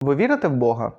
Ви вірите в Бога?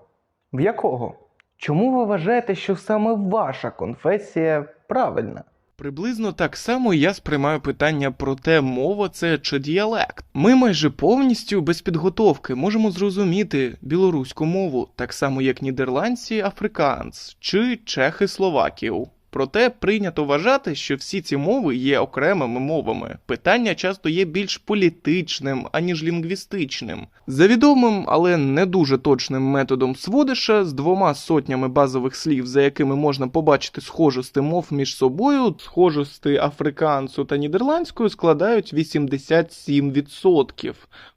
В якого? Чому ви вважаєте, що саме ваша конфесія правильна? Приблизно так само я сприймаю питання про те, мова це чи діалект. Ми майже повністю без підготовки можемо зрозуміти білоруську мову, так само як нідерландці африканс чи чехи словаків. Проте прийнято вважати, що всі ці мови є окремими мовами. Питання часто є більш політичним, аніж лінгвістичним. За відомим, але не дуже точним методом сводиша з двома сотнями базових слів, за якими можна побачити схожості мов між собою, схожості африканцу та нідерландською складають 87%.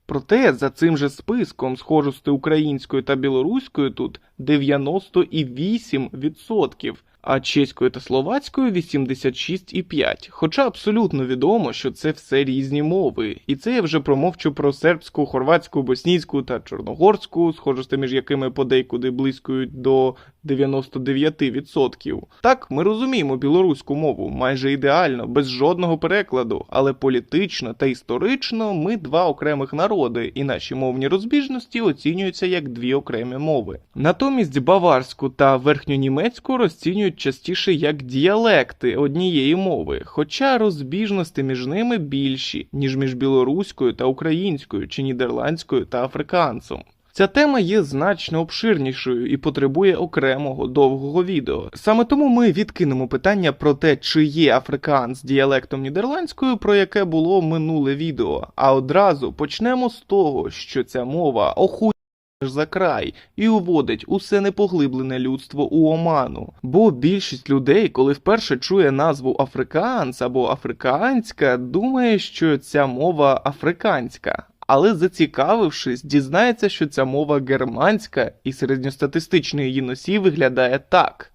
Проте за цим же списком схожості українською та білоруською тут 98%, а чеською та словацькою 86,5%. Хоча абсолютно відомо, що це все різні мови, і це я вже промовчу про сербську, хорватську, боснійську та чорногорську, схожості між якими подейкуди близькують до 99%. Так, ми розуміємо білоруську мову майже ідеально, без жодного перекладу, але політично та історично ми два окремих народи, і наші мовні розбіжності оцінюються як дві окремі мови. Натомість баварську та верхньонімецьку розцінюють частіше як діалекти однієї мови, хоча розбіжності між ними більші, ніж між білоруською та українською чи нідерландською та африканцем. Ця тема є значно обширнішою і потребує окремого довгого відео. Саме тому ми відкинемо питання про те, чи є африканс діалектом нідерландською, про яке було минуле відео. А одразу почнемо з того, що ця мова охуєнна за край і уводить усе непоглиблене людство у оману. Бо більшість людей, коли вперше чує назву африканс або африканська, думає, що ця мова африканська. Але зацікавившись, дізнається, що ця мова германська, і середньостатистичний її носій виглядає так.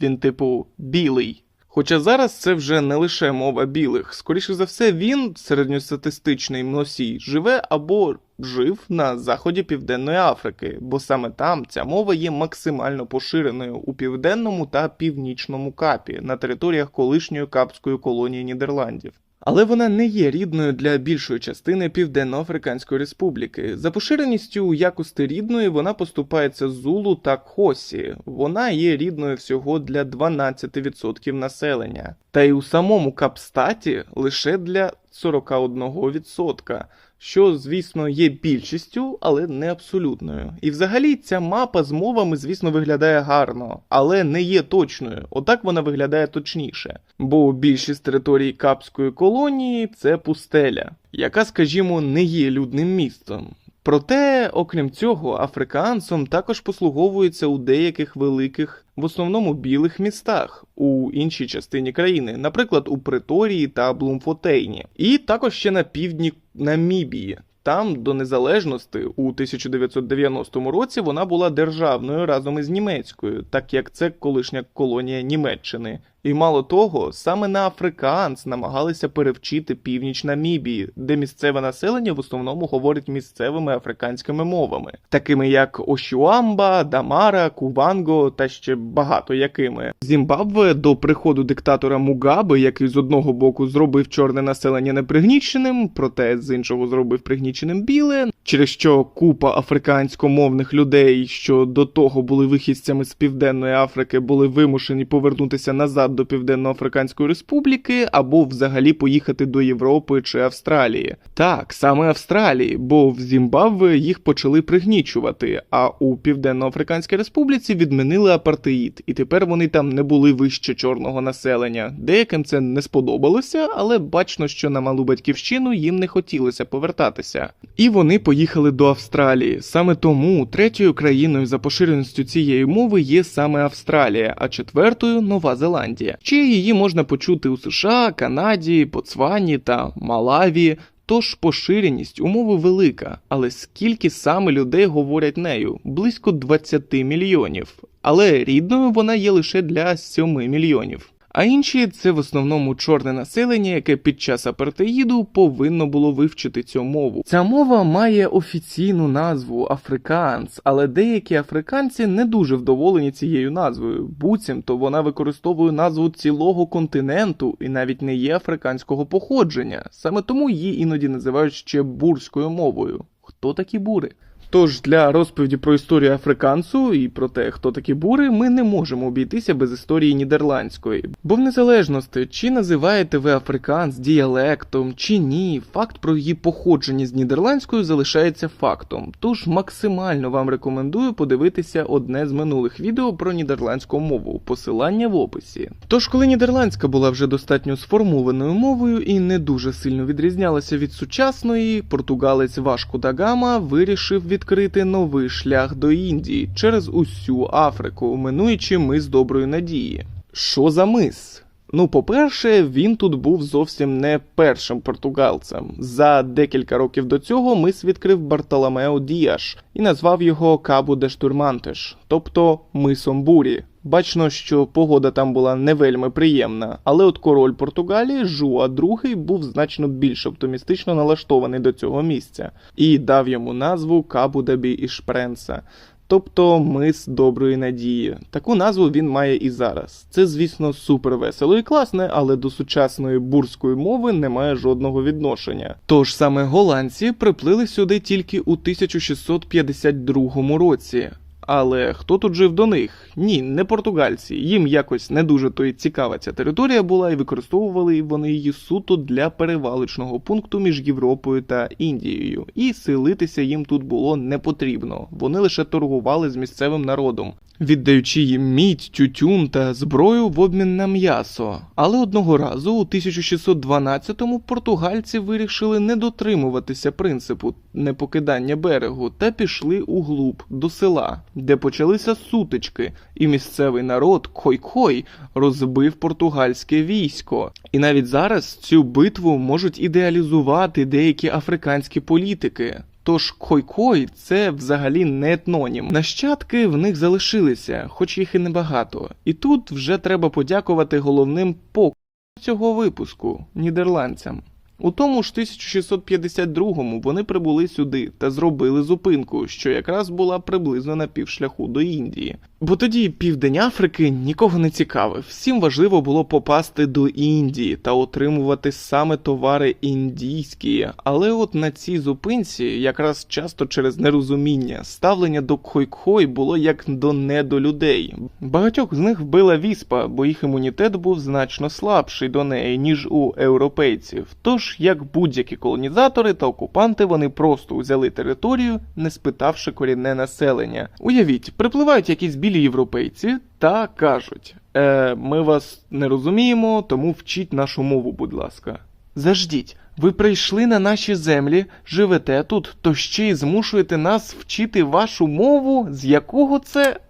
Він, типу, білий. Хоча зараз це вже не лише мова білих, скоріше за все, він, середньостатистичний носій, живе або жив на заході Південної Африки, бо саме там ця мова є максимально поширеною у південному та північному капі на територіях колишньої капської колонії Нідерландів. Але вона не є рідною для більшої частини Південно-Африканської Республіки. За поширеністю якості рідної вона поступається Зулу та Хосі. Вона є рідною всього для 12% населення. Та й у самому Капстаті лише для 41%, що, звісно, є більшістю, але не абсолютною. І взагалі ця мапа з мовами, звісно, виглядає гарно, але не є точною. Отак вона виглядає точніше. Бо більшість територій Капської колонії це пустеля, яка, скажімо, не є людним містом. Проте, окрім цього, африканцом також послуговується у деяких великих, в основному білих містах у іншій частині країни, наприклад, у Преторії та Блумфотейні, і також ще на півдні Намібії. Там до незалежності у 1990 році вона була державною разом із німецькою, так як це колишня колонія Німеччини. І мало того, саме на африканс намагалися перевчити північ Намібії, де місцеве населення в основному говорить місцевими африканськими мовами, такими як Ошуамба, Дамара, Куванго та ще багато якими. Зімбабве до приходу диктатора Мугаби, який з одного боку зробив чорне населення непригніченим, проте з іншого зробив пригніченим біле, через що купа африканськомовних людей, що до того були вихідцями з Південної Африки, були вимушені повернутися назад до Південно-Африканської Республіки або взагалі поїхати до Європи чи Австралії. Так, саме Австралії, бо в Зімбабве їх почали пригнічувати, а у Південно-Африканській Республіці відмінили апартеїд, і тепер вони там не були вище чорного населення. Деяким це не сподобалося, але бачно, що на малу батьківщину їм не хотілося повертатися. І вони поїхали до Австралії. Саме тому третьою країною за поширеністю цієї мови є саме Австралія, а четвертою Нова Зеландія. Ще її можна почути у США, Канаді, Ботсвані та Малаві. Тож поширеність умови велика, але скільки саме людей говорять нею? Близько 20 мільйонів. Але рідною вона є лише для 7 мільйонів. А інші це в основному чорне населення, яке під час апартеїду повинно було вивчити цю мову. Ця мова має офіційну назву Африканс, але деякі африканці не дуже вдоволені цією назвою. Буцімто вона використовує назву цілого континенту і навіть не є африканського походження. Саме тому її іноді називають ще бурською мовою. Хто такі бури? Тож для розповіді про історію африканцу і про те, хто такі бури, ми не можемо обійтися без історії нідерландської. Бо в незалежності, чи називаєте ви африканс діалектом, чи ні, факт про її походження з нідерландською залишається фактом. Тож максимально вам рекомендую подивитися одне з минулих відео про нідерландську мову, посилання в описі. Тож, коли нідерландська була вже достатньо сформованою мовою і не дуже сильно відрізнялася від сучасної, португалець Вашко да Гама вирішив відкрити новий шлях до Індії через усю Африку, минуючи мис доброї надії. Що за мис? Ну, по-перше, він тут був зовсім не першим португалцем. За декілька років до цього мис відкрив Бартоломео Діаш і назвав його Кабу де Штурмантеш, тобто мисом бурі. Бачно, що погода там була не вельми приємна, але от король Португалії Жуа II був значно більш оптимістично налаштований до цього місця і дав йому назву Кабу де Бі Ішпренса. Тобто мис доброї надії. Таку назву він має і зараз. Це, звісно, супер весело і класне, але до сучасної бурської мови немає жодного відношення. Тож саме голландці приплили сюди тільки у 1652 році. Але хто тут жив до них? Ні, не португальці. Їм якось не дуже то й цікава ця територія була, і використовували вони її суто для перевалочного пункту між Європою та Індією. І селитися їм тут було не потрібно. Вони лише торгували з місцевим народом, віддаючи їм мідь, тютюн та зброю в обмін на м'ясо. Але одного разу, у 1612-му, португальці вирішили не дотримуватися принципу непокидання берегу та пішли углуб до села, де почалися сутички, і місцевий народ Khoi-Khoi розбив португальське військо. І навіть зараз цю битву можуть ідеалізувати деякі африканські політики. Тож Khoi-Khoi – це взагалі не етнонім. Нащадки в них залишилися, хоч їх і небагато. І тут вже треба подякувати головним пок цього випуску нідерландцям. У тому ж 1652-му вони прибули сюди та зробили зупинку, що якраз була приблизно на півшляху до Індії. Бо тоді південь Африки нікого не цікавив. Всім важливо було попасти до Індії та отримувати саме товари індійські. Але от на цій зупинці, якраз часто через нерозуміння, ставлення до Khoi-Khoi було як до недолюдей. Багатьох з них вбила віспа, бо їх імунітет був значно слабший до неї, ніж у європейців. Тож, як будь-які колонізатори та окупанти, вони просто взяли територію, не спитавши корінне населення. Уявіть, припливають якісь білі європейці та кажуть: е, ми вас не розуміємо, тому вчіть нашу мову, будь ласка. Заждіть, ви прийшли на наші землі, живете тут, то ще й змушуєте нас вчити вашу мову, з якого це.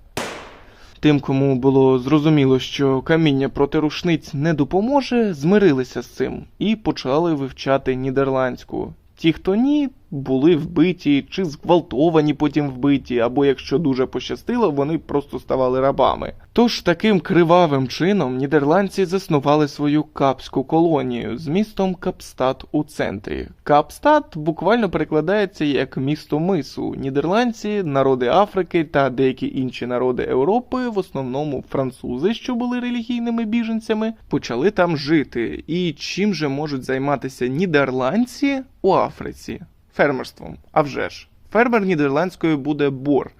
Тим, кому було зрозуміло, що каміння проти рушниць не допоможе, змирилися з цим і почали вивчати нідерландську. Ті, хто ні, були вбиті чи зґвалтовані потім вбиті, або якщо дуже пощастило, вони просто ставали рабами. Тож таким кривавим чином нідерландці заснували свою капську колонію з містом Капстад у центрі. Капстад буквально перекладається як місто мису. Нідерландці, народи Африки та деякі інші народи Європи, в основному французи, що були релігійними біженцями, почали там жити. І чим же можуть займатися нідерландці у Африці? Фермерством. А вже ж. Фермер нідерландською буде бор.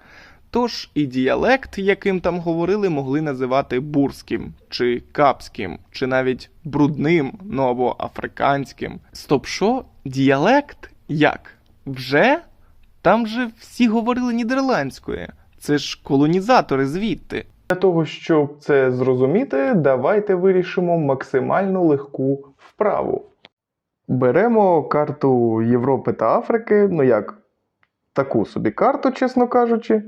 Тож і діалект, яким там говорили, могли називати бурським, чи капським, чи навіть брудним, ну або африканським. Стоп, що? Діалект? Як? Вже? Там же всі говорили нідерландською. Це ж колонізатори звідти. Для того, щоб це зрозуміти, давайте вирішимо максимально легку вправу. Беремо карту Європи та Африки, ну як таку собі карту, чесно кажучи.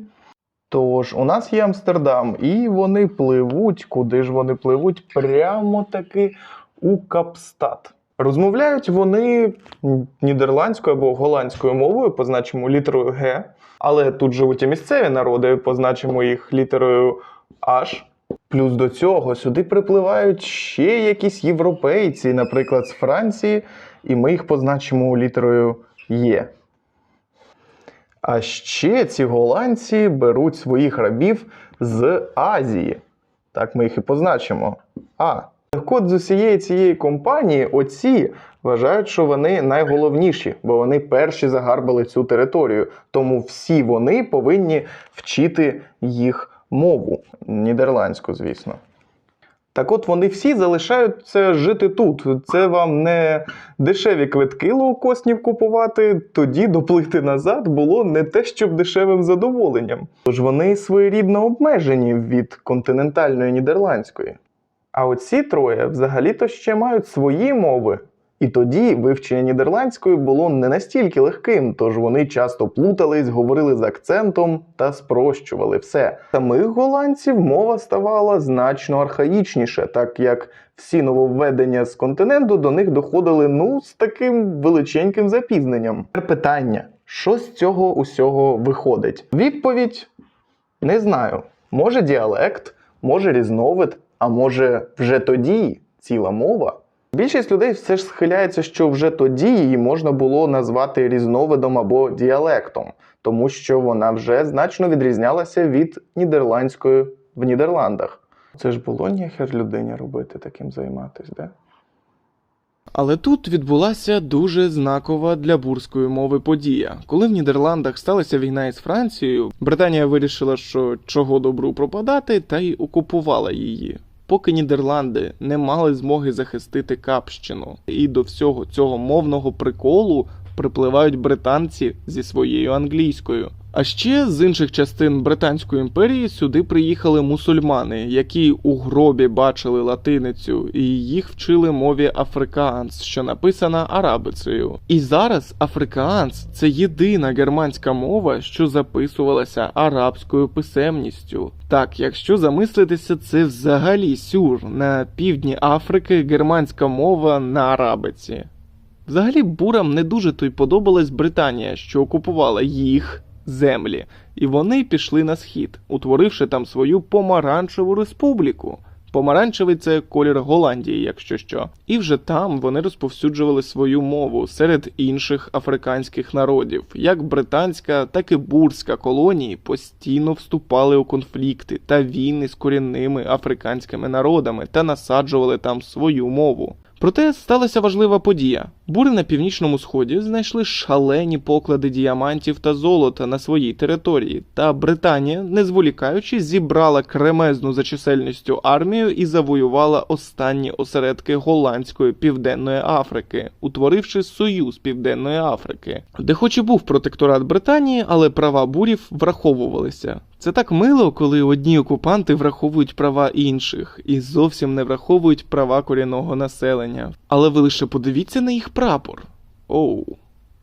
Тож, у нас є Амстердам, і вони пливуть, куди ж вони пливуть? Прямо таки у Капстад. Розмовляють вони нідерландською або голландською мовою, позначимо літерою Г, але тут живуть і місцеві народи, позначимо їх літерою H. Плюс до цього сюди припливають ще якісь європейці, наприклад, з Франції, і ми їх позначимо літерою Є. А ще ці голландці беруть своїх рабів з Азії. Так ми їх і позначимо. А. Так от з усієї цієї компанії, оці Вважають, що вони найголовніші, бо вони перші загарбали цю територію. Тому всі вони повинні вчити їх мову нідерландську, звісно. Так от вони всі залишаються жити тут. Це вам не дешеві квитки лоукоснів купувати, тоді доплити назад було не те, щоб дешевим задоволенням. Тож вони своєрідно обмежені від континентальної нідерландської. А оці троє взагалі-то ще мають свої мови. І тоді вивчення нідерландської було не настільки легким, тож вони часто плутались, говорили з акцентом та спрощували все. Самих голландців мова ставала значно архаїчніше, так як всі нововведення з континенту до них доходили ну з таким величеньким запізненням. Тепер питання: що з цього усього виходить? Відповідь не знаю. Може діалект, може різновид, а може вже тоді ціла мова. Більшість людей все ж схиляється, що вже тоді її можна було назвати різновидом або діалектом, тому що вона вже значно відрізнялася від нідерландської в Нідерландах. Це ж було ніхер людині робити таким займатися, де? Але тут відбулася дуже знакова для бурської мови подія. Коли в Нідерландах сталася війна із Францією, Британія вирішила, що чого добру пропадати, та й окупувала її. Поки Нідерланди не мали змоги захистити Капщину, і до всього цього мовного приколу припливають британці зі своєю англійською. А ще з інших частин Британської імперії сюди приїхали мусульмани, які у гробі бачили латиницю, і їх вчили мові африкаанс, що написана арабицею. І зараз африкаанс це єдина германська мова, що записувалася арабською писемністю. Так, якщо замислитися, це взагалі сюр на півдні Африки германська мова на арабиці. Взагалі бурам не дуже то й подобалась Британія, що окупувала їх землі, і вони пішли на схід, утворивши там свою помаранчеву республіку. Помаранчевий це колір Голландії, якщо що. І вже там вони розповсюджували свою мову серед інших африканських народів. Як британська, так і бурська колонії постійно вступали у конфлікти та війни з корінними африканськими народами та насаджували там свою мову. Проте сталася важлива подія. Бури на північному сході знайшли шалені поклади діамантів та золота на своїй території, та Британія, не зволікаючи, зібрала кремезну за чисельністю армію і завоювала останні осередки голландської південної Африки, утворивши Союз Південної Африки, де хоч і був протекторат Британії, але права бурів враховувалися. Це так мило, коли одні окупанти враховують права інших і зовсім не враховують права корінного населення. Але ви лише подивіться на їх прапор. Оу,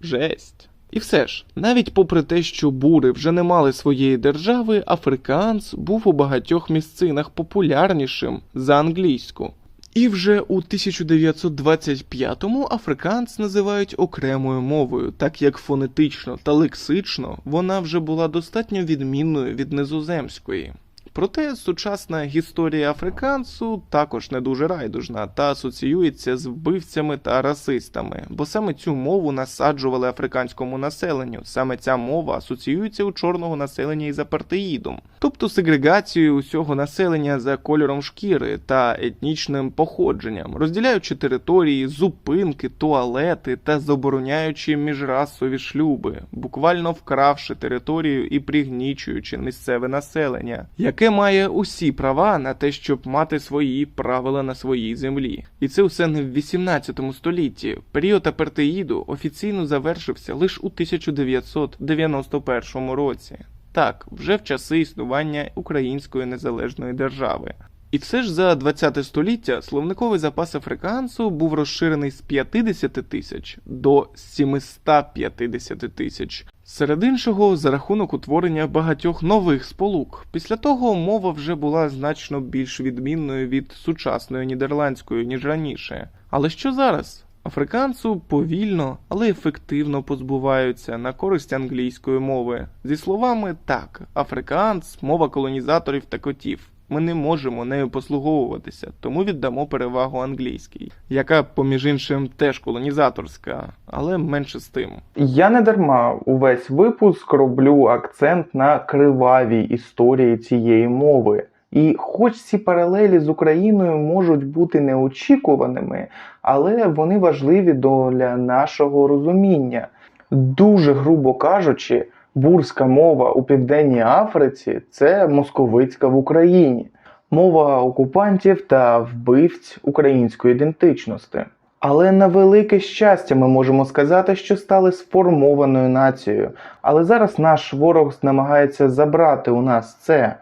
жесть. І все ж, навіть попри те, що бури вже не мали своєї держави, африканс був у багатьох місцинах популярнішим за англійську. І вже у 1925-му африканс називають окремою мовою, так як фонетично та лексично вона вже була достатньо відмінною від низоземської. Проте сучасна історія африкансу також не дуже райдужна та асоціюється з вбивцями та расистами, бо саме цю мову насаджували африканському населенню. Саме ця мова асоціюється у чорного населення із апартеїдом, тобто сегрегацією усього населення за кольором шкіри та етнічним походженням, розділяючи території, зупинки, туалети та забороняючи міжрасові шлюби, буквально вкравши територію і пригнічуючи місцеве населення, яке має усі права на те, щоб мати свої правила на своїй землі. І це все не в 18 столітті. Період апартеїду офіційно завершився лише у 1991 році. Так, вже в часи існування Української незалежної держави. І все ж за 20 століття словниковий запас африкансу був розширений з 50 тисяч до 750 тисяч. Серед іншого, за рахунок утворення багатьох нових сполук. Після того мова вже була значно більш відмінною від сучасної нідерландської, ніж раніше. Але що зараз? Африканцу повільно, але ефективно позбуваються на користь англійської мови. Зі словами так, африканц, мова колонізаторів та котів. Ми не можемо нею послуговуватися, тому віддамо перевагу англійській, яка, поміж іншим, теж колонізаторська, але менше з тим. Я не дарма увесь випуск роблю акцент на кривавій історії цієї мови. І хоч ці паралелі з Україною можуть бути неочікуваними, але вони важливі для нашого розуміння. Дуже грубо кажучи, бурська мова у Південній Африці це московицька в Україні, мова окупантів та вбивць української ідентичності. Але на велике щастя ми можемо сказати, що стали сформованою нацією. Але зараз наш ворог намагається забрати у нас це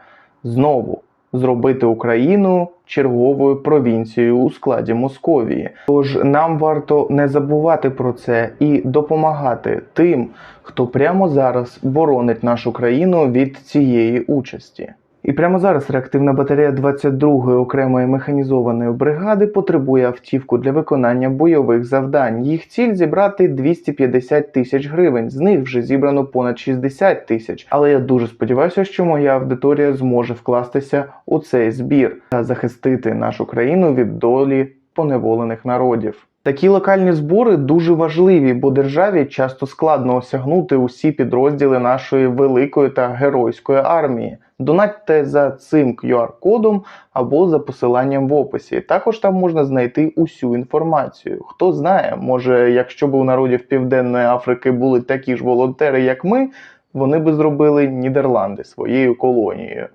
знову зробити Україну черговою провінцією у складі Московії. Тож нам варто не забувати про це і допомагати тим, хто прямо зараз боронить нашу країну від цієї участі. І прямо зараз реактивна батарея 22-ї окремої механізованої бригади потребує автівку для виконання бойових завдань. Їх ціль зібрати 250 тисяч гривень. З них вже зібрано понад 60 тисяч. Але я дуже сподіваюся, що моя аудиторія зможе вкластися у цей збір та захистити нашу країну від долі поневолених народів. Такі локальні збори дуже важливі, бо державі часто складно осягнути усі підрозділи нашої великої та геройської армії. Донатьте за цим QR-кодом або за посиланням в описі. Також там можна знайти усю інформацію. Хто знає, може, якщо б у народів Південної Африки були такі ж волонтери, як ми, вони би зробили Нідерланди своєю колонією.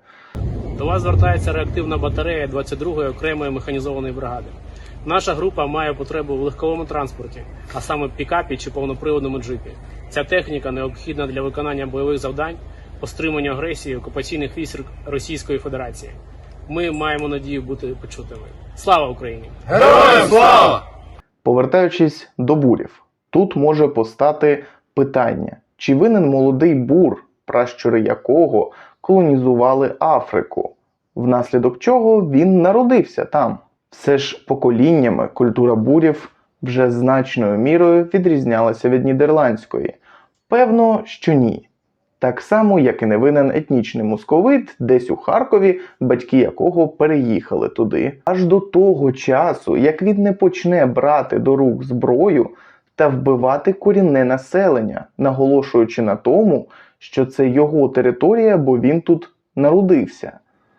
До вас звертається реактивна батарея 22-ї окремої механізованої бригади. Наша група має потребу в легковому транспорті, а саме пікапі чи повноприводному джипі. Ця техніка необхідна для виконання бойових завдань по стриманню агресії окупаційних військ Російської Федерації. Ми маємо надію бути почутими. Слава Україні! Героям слава! Повертаючись до бурів, тут може постати питання: чи винен молодий бур, пращури якого колонізували Африку, внаслідок чого він народився там? Все ж поколіннями культура бурів вже значною мірою відрізнялася від нідерландської. Певно, що ні. Так само, як і не винен етнічний московит, десь у Харкові, батьки якого переїхали туди. Аж до того часу, як він не почне брати до рук зброю та вбивати корінне населення, наголошуючи на тому, що це його територія, бо він тут народився.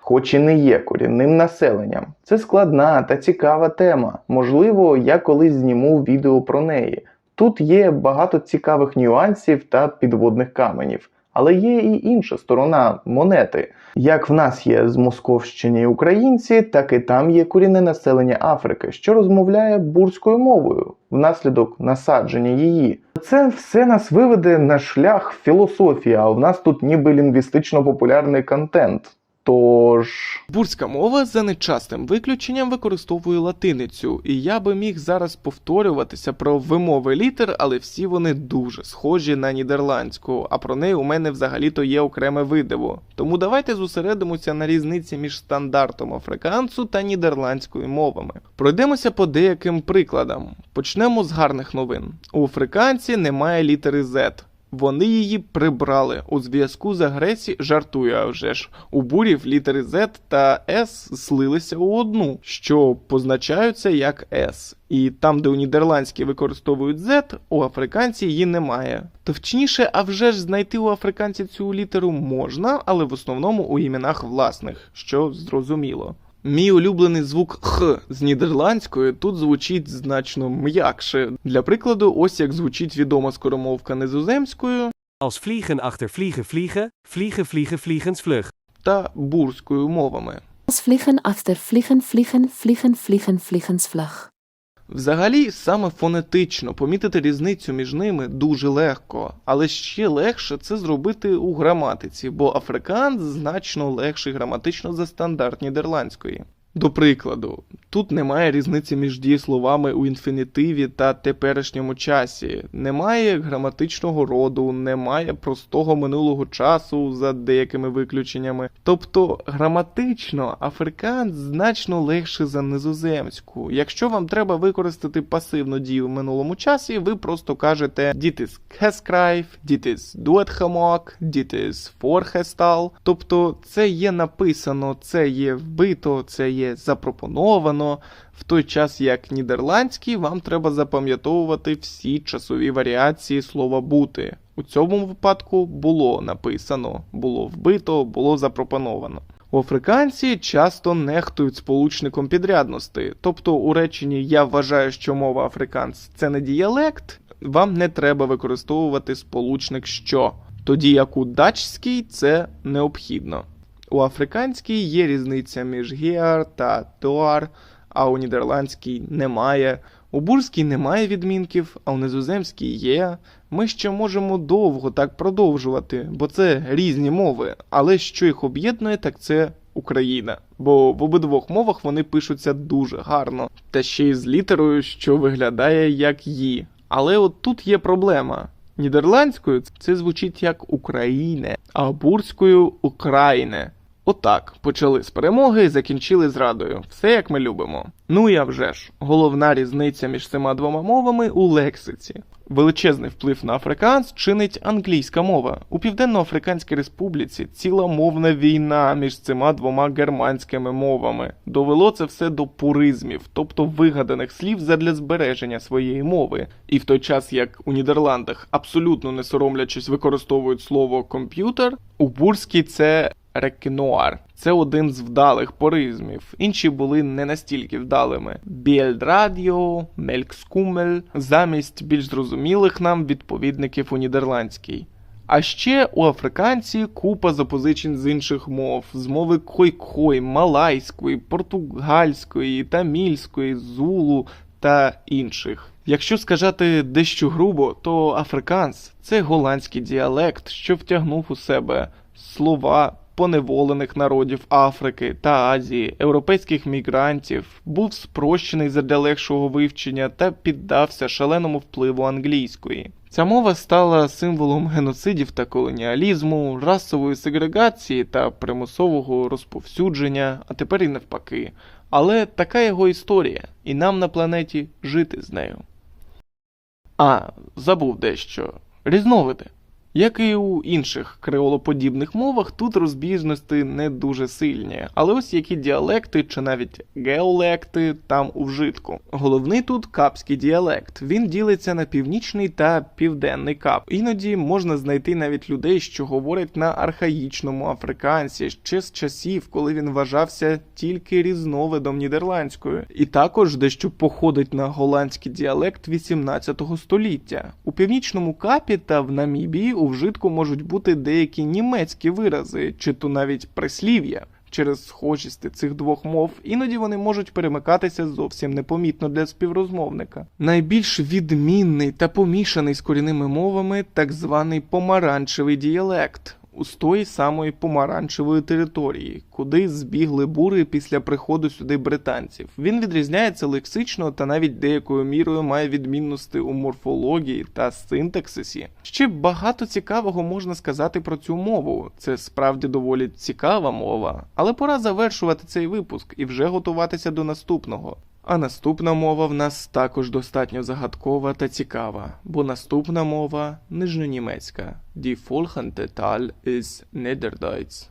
Хоч і не є корінним населенням. Це складна та цікава тема. Можливо, я колись зніму відео про неї. Тут є багато цікавих нюансів та підводних каменів. Але є і інша сторона монети. Як в нас є з Московщини українці, так і там є корінне населення Африки, що розмовляє бурською мовою внаслідок насадження її. Це все нас виведе на шлях філософії, а в нас тут ніби лінгвістично популярний контент. Тож. Бурська мова за нечастим виключенням використовує латиницю, і я би міг зараз повторюватися про вимови літер, але всі вони дуже схожі на нідерландську, а про неї у мене взагалі-то є окреме видиво. Тому давайте зосередимося на різниці між стандартом африканцу та нідерландською мовами. Пройдемося по деяким прикладам. Почнемо з гарних новин. У африканці немає літери Z. Вони її прибрали у зв'язку з агресією, жартую, а вже ж. У бурів літери Z та S слилися у одну, що позначаються як S. І там, де у нідерландській використовують Z, у африканці її немає. Точніше, а вже ж знайти у африканці цю літеру можна, але в основному у іменах власних, що зрозуміло. Мій улюблений звук Х з нідерландської тут звучить значно м'якше. Для прикладу, ось як звучить відома скоромовка низоземською Als vliegen achter vliegen vliegen, vliegen vliegen vliegens vlug. та бурською мовами. Als vliegen achter vliegen vliegen vliegen vliegen vliegensvlag. Взагалі, саме фонетично помітити різницю між ними дуже легко, але ще легше це зробити у граматиці, бо африканс значно легший граматично за стандарт нідерландської. До прикладу, тут немає різниці між дієсловами у інфінітиві та теперішньому часі, немає граматичного роду, немає простого минулого часу за деякими виключеннями. Тобто граматично африканс значно легше за низоземську. Якщо вам треба використати пасивну дію в минулому часі, ви просто кажете dit is doodgemaakt, dit is voorgesteld. Тобто це є написано, це є вбито, це є запропоновано. В той час як нідерландський, вам треба запам'ятовувати всі часові варіації слова бути. У цьому випадку було написано, було вбито, було запропоновано. У Африканці часто нехтують сполучником підрядності, тобто у реченні Я вважаю, що мова африканс це не діалект, вам не треба використовувати сполучник що, тоді як у датчській це необхідно. У африканській є різниця між геар та туар, а у нідерландській немає. У бурській немає відмінків, а у низоземській є. Ми ще можемо довго так продовжувати, бо це різні мови, але що їх об'єднує, так це Україна. Бо в обидвох мовах вони пишуться дуже гарно, та ще й з літерою, що виглядає як «ї». Але от тут є проблема. Нідерландською це звучить як Україне, а бурською Україне. Отак, почали з перемоги і закінчили зрадою. Все як ми любимо. Ну а вже ж, головна різниця між цими двома мовами у лексиці. Величезний вплив на африканс чинить англійська мова. У Південно-Африканській Республіці ціла мовна війна між цими двома германськими мовами. Довело це все до пуризмів, тобто вигаданих слів задля збереження своєї мови. І в той час, як у Нідерландах абсолютно не соромлячись використовують слово комп'ютер, у бурській це рекенуар. Це один з вдалих поризмів. Інші були не настільки вдалими. Бєльдрадіо, Мелькскумель, замість більш зрозумілих нам відповідників у нідерландській. А ще у африканці купа запозичень з інших мов, з мови койкой, малайської, португальської, тамільської, зулу та інших. Якщо сказати дещо грубо, то африканс це голландський діалект, що втягнув у себе слова поневолених народів Африки та Азії, європейських мігрантів, був спрощений задля легшого вивчення та піддався шаленому впливу англійської. Ця мова стала символом геноцидів та колоніалізму, расової сегрегації та примусового розповсюдження, а тепер і навпаки. Але така його історія, і нам на планеті жити з нею. А, забув дещо. Різновиди. Як і у інших креолоподібних мовах, тут розбіжності не дуже сильні, але ось які діалекти чи навіть геолекти там у вжитку. Головний тут капський діалект. Він ділиться на північний та південний кап. Іноді можна знайти навіть людей, що говорять на архаїчному африкансі ще з часів, коли він вважався тільки різновидом нідерландською, і також дещо походить на голландський діалект 18 століття. У північному капі та в Намібії у вжитку можуть бути деякі німецькі вирази, чи то навіть прислів'я. Через схожість цих двох мов іноді вони можуть перемикатися зовсім непомітно для співрозмовника. Найбільш відмінний та помішаний з корінними мовами так званий помаранчевий діалект. З тої самої помаранчевої території, куди збігли бури після приходу сюди британців. Він відрізняється лексично та навіть деякою мірою має відмінності у морфології та синтаксисі. Ще багато цікавого можна сказати про цю мову. Це справді доволі цікава мова, але пора завершувати цей випуск і вже готуватися до наступного. А наступна мова в нас також достатньо загадкова та цікава, бо наступна мова нижньонімецька. Die folgende Tal ist Niederdeutsch.